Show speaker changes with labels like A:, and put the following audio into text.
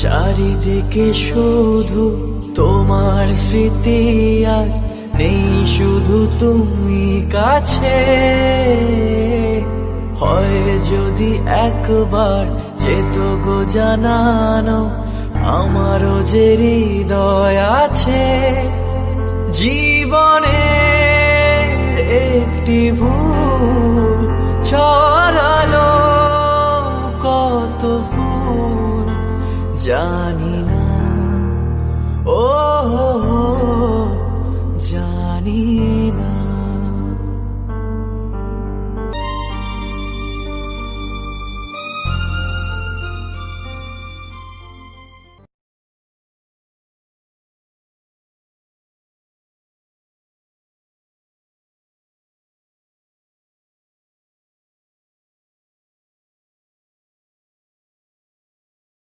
A: চারিদিকে শুধু তোমার স্মৃতি আজ নেই, শুধু তুমি কাছে। হয় যদি একবার যেত গো জানানো আমারও যে হৃদয় আছে। জীবনে একটি ভুল ছড়ালো, কত ফুল জানি না ও জানি